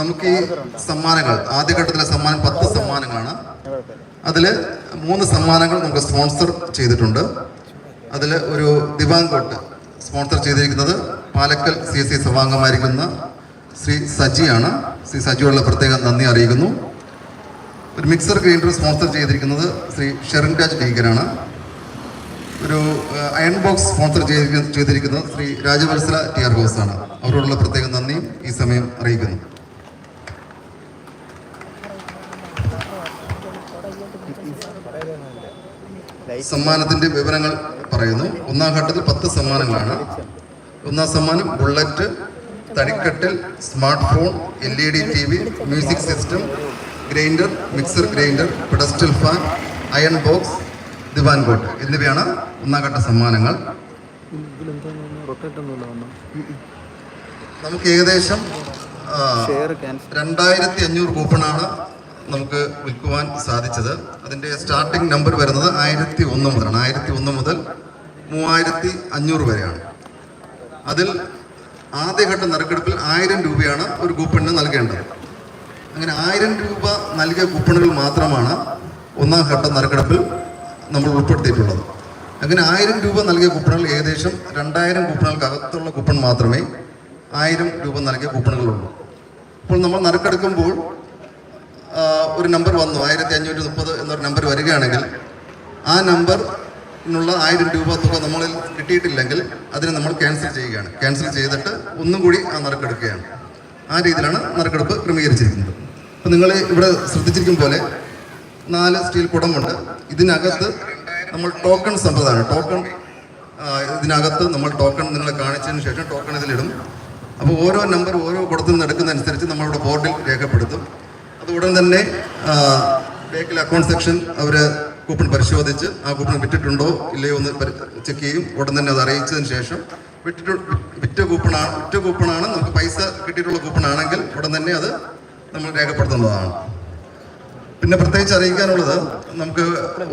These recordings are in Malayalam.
നമുക്ക് ഈ സമ്മാനങ്ങൾ ആദ്യഘട്ടത്തിലെ സമ്മാനം പത്ത് സമ്മാനങ്ങളാണ്. അതിൽ മൂന്ന് സമ്മാനങ്ങൾ നമുക്ക് സ്പോൺസർ ചെയ്തിട്ടുണ്ട്. അതിൽ ഒരു ദിവാങ്കോട്ട് സ്പോൺസർ ചെയ്തിരിക്കുന്നത് പാലക്കൽ സി എസ് സി സഭാംഗമായിരിക്കുന്ന ശ്രീ സജിയാണ്. ശ്രീ സജിയോടുള്ള പ്രത്യേക നന്ദി അറിയിക്കുന്നു. ഒരു മിക്സർ ഗ്രൈൻഡർ സ്പോൺസർ ചെയ്തിരിക്കുന്നത് ശ്രീ ഷെറിൻ രാജ് ഭീകരാണ് ഒരു അയൺ ബോക്സ് സ്പോൺസർ ചെയ്തിരിക്കുന്നത് ശ്രീ രാജവത്സല ടി ആർ ബോസാണ് അവരോടുള്ള പ്രത്യേക നന്ദി ഈ സമയം അറിയിക്കുന്നു. സമ്മാനത്തിന്റെ വിവരങ്ങൾ പറയുന്നു. ഒന്നാം ഘട്ടത്തിൽ പത്ത് സമ്മാനങ്ങളാണ്. ഒന്നാം സമ്മാനം bullet തടിക്കട്ടിൽ smart phone L E D T V music system grinder mixer grinder pedestal fan iron box divan cot എന്നിവയാണ് ഒന്നാം ഘട്ട സമ്മാനങ്ങൾ. നമുക്ക് ഏകദേശം രണ്ടായിരത്തി അഞ്ഞൂറ് കൂപ്പണാണ് നമുക്ക് വിൽക്കുവാൻ സാധിച്ചത്. അതിന്റെ സ്റ്റാർട്ടിംഗ് നമ്പർ വരുന്നത് ആയിരത്തി ഒന്ന് മുതലാണ്. ആയിരത്തി ഒന്ന് മുതൽ മൂവായിരത്തി അഞ്ഞൂറ് വരെയാണ്. അതിൽ ആദ്യഘട്ട നറുക്കെടുപ്പിൽ ആയിരം രൂപയാണ് ഒരു കൂപ്പണിന് നൽകേണ്ടത്. അങ്ങനെ ആയിരം രൂപ നൽകിയ കൂപ്പണുകൾ മാത്രമാണ് ഒന്നാം ഘട്ട നറുക്കെടുപ്പിൽ നമ്മൾ ഉൾപ്പെടുത്തിയിട്ടുള്ളത്. അങ്ങനെ ആയിരം രൂപ നൽകിയ കൂപ്പണുകൾ ഏകദേശം രണ്ടായിരം കൂപ്പണുകൾക്കകത്തുള്ള കൂപ്പൺ മാത്രമേ ആയിരം രൂപ നൽകിയ കൂപ്പണുകളുള്ളൂ. അപ്പോൾ നമ്മൾ നറുക്കെടുക്കുമ്പോൾ ഒരു നമ്പർ വന്നു ആയിരത്തി അഞ്ഞൂറ്റി മുപ്പത് എന്നൊരു നമ്പർ വരികയാണെങ്കിൽ ആ നമ്പറിനുള്ള ആയിരം രൂപ തുക നമ്മളിൽ കിട്ടിയിട്ടില്ലെങ്കിൽ അതിനെ നമ്മൾ ക്യാൻസൽ ചെയ്യുകയാണ്. ക്യാൻസൽ ചെയ്തിട്ട് ഒന്നും കൂടി ആ നറുക്കെടുക്കുകയാണ്. ആ രീതിയിലാണ് നറുക്കെടുപ്പ് ക്രമീകരിച്ചിരിക്കുന്നത്. അപ്പം നിങ്ങൾ ഇവിടെ ശ്രദ്ധിച്ചിരിക്കും പോലെ നാല് സ്റ്റീൽ കുടമുണ്ട്. ഇതിനകത്ത് നമ്മൾ ടോക്കൺ സമ്പ്രദായമാണ് ടോക്കൺ ഇതിനകത്ത് നമ്മൾ ടോക്കൺ നിങ്ങളെ കാണിച്ചതിന് ശേഷം ടോക്കൺ ഇതിലിടും. അപ്പോൾ ഓരോ നമ്പർ ഓരോ കുടത്തിൽ നിന്ന് എടുക്കുന്നതനുസരിച്ച് നമ്മളിവിടെ ബോർഡിൽ രേഖപ്പെടുത്തും. അത് ഉടൻ തന്നെ ബേക്കിൽ അക്കൗണ്ട് സെക്ഷൻ അവർ കൂപ്പൺ പരിശോധിച്ച് ആ കൂപ്പൺ വിറ്റിട്ടുണ്ടോ ഇല്ലയോ എന്ന് ചെക്ക് ചെയ്യും. ഉടൻ തന്നെ അത് അറിയിച്ചതിന് ശേഷം വിറ്റിട്ട് വിറ്റ കൂപ്പണാണ് വിറ്റ കൂപ്പണാണ് നമുക്ക് പൈസ കിട്ടിയിട്ടുള്ള കൂപ്പണാണെങ്കിൽ ഉടൻ തന്നെ അത് നമ്മൾ രേഖപ്പെടുത്തുന്നതാണ്. പിന്നെ പ്രത്യേകിച്ച് അറിയിക്കാനുള്ളത് നമുക്ക്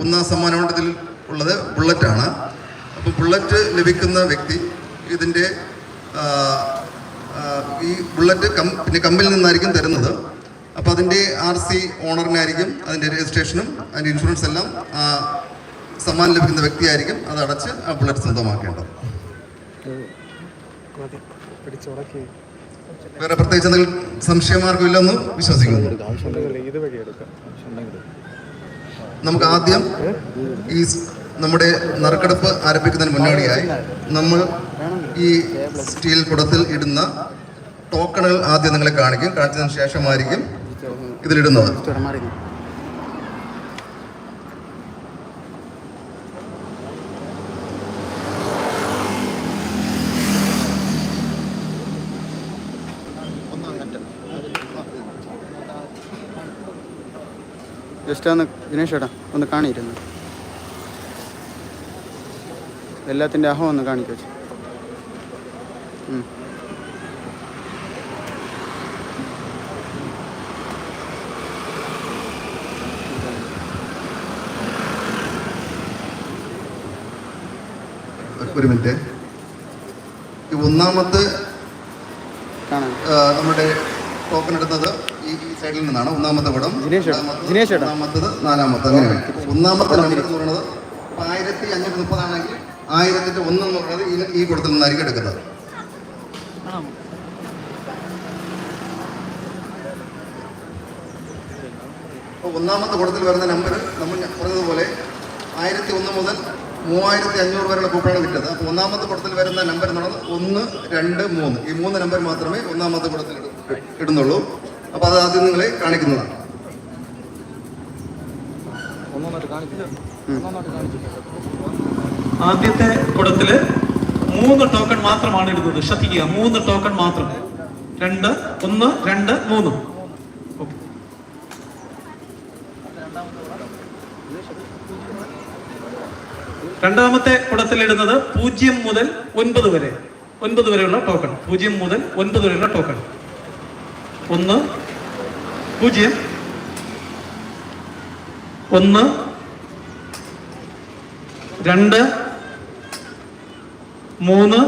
ഒന്നാം സമ്മാനത്തിൽ ഉള്ളത് ബുള്ളറ്റാണ് അപ്പോൾ ബുള്ളറ്റ് ലഭിക്കുന്ന വ്യക്തി ഇതിന്റെ ഈ ബുള്ളറ്റ് കം പിന്നെ കമ്പനിയിൽ നിന്നായിരിക്കും തരുന്നത്. അപ്പോൾ അതിന്റെ ആർ സി ഓണറിനായിരിക്കും അതിന്റെ രജിസ്ട്രേഷനും അതിന്റെ ഇൻഷുറൻസ് എല്ലാം ആ സമ്മാനം ലഭിക്കുന്ന വ്യക്തിയായിരിക്കും അത് അടച്ച് ആ ബുള്ളറ്റ് സ്വന്തമാക്കേണ്ടത്. വേറെ പ്രത്യേകിച്ച് എന്തെങ്കിലും സംശയമാർഗം ഇല്ലെന്ന് വിശ്വസിക്കുന്നു. നമുക്ക് ആദ്യം ഈ നമ്മുടെ നറുക്കെടുപ്പ് ആരംഭിക്കുന്നതിന് മുന്നോടിയായി നമ്മൾ ഈ സ്റ്റീൽ കുടത്തിൽ ഇടുന്ന ടോക്കണുകൾ ആദ്യം നിങ്ങളെ കാണിക്കും. കാണിച്ചതിന് ശേഷമായിരിക്കും ഇതിലിടുന്നത്. ജസ്റ്റ് ഒന്ന് ദിനേശ് ചേട്ടാ ഒന്ന് കാണിയിരുന്നു. എല്ലാത്തിന്റെ അഹം ഒന്ന് കാണിക്കു ഒരു മിനിറ്റ്. ഈ ഒന്നാമത്തെ നമ്മുടെ ടോക്കൺ എടുത്തത് ഈ സൈഡിൽ നിന്നാണ്. ഒന്നാമത്തെ പടം. ഒന്നാമത്തത് നാലാമത്തെ. അങ്ങനെയാണ് ഒന്നാമത്തെ നമ്പർ എന്ന് പറയുന്നത് ആയിരത്തി അഞ്ഞൂറ്റി മുപ്പതാണെങ്കിൽ ആയിരത്തിന്റെ ഒന്ന് എന്ന് പറയുന്നത് ഈ കുടത്തിൽ നിന്നായിരിക്കും എടുക്കുന്നത്. ഒന്നാമത്തെ കുടത്തിൽ വരുന്ന നമ്പർ നമ്മൾ പറഞ്ഞതുപോലെ ആയിരത്തി ഒന്ന് മുതൽ മൂവായിരത്തി അഞ്ഞൂറ് വരെയുള്ള കൂപ്പണാണ് കിട്ടുന്നത് അപ്പോൾ ഒന്നാമത്തെ കുടത്തിൽ വരുന്ന നമ്പർ എന്ന് പറയുന്നത് ഒന്ന് രണ്ട് മൂന്ന്. ഈ മൂന്ന് നമ്പർ മാത്രമേ ഒന്നാമത്തെ കുടത്തിൽ ഇടുന്നുള്ളൂ. അപ്പോൾ അത് ആദ്യം നിങ്ങളെ കാണിക്കുന്നതാണ്. ആദ്യത്തെ കുടത്തിൽ മൂന്ന് ടോക്കൺ മാത്രമാണ് ഇടുന്നത്. ശ്രദ്ധിക്കുക മൂന്ന് ടോക്കൺ മാത്രം. രണ്ട് ഒന്ന് രണ്ട് മൂന്ന്. രണ്ടാമത്തെ കുടത്തിൽ ഇടുന്നത് പൂജ്യം മുതൽ ഒൻപത് വരെ. ഒൻപത് വരെയുള്ള ടോക്കൺ പൂജ്യം മുതൽ ഒൻപത് വരെയുള്ള ടോക്കൺ ഒന്ന് പൂജ്യം. ഒന്ന് രണ്ട് മൂന്ന്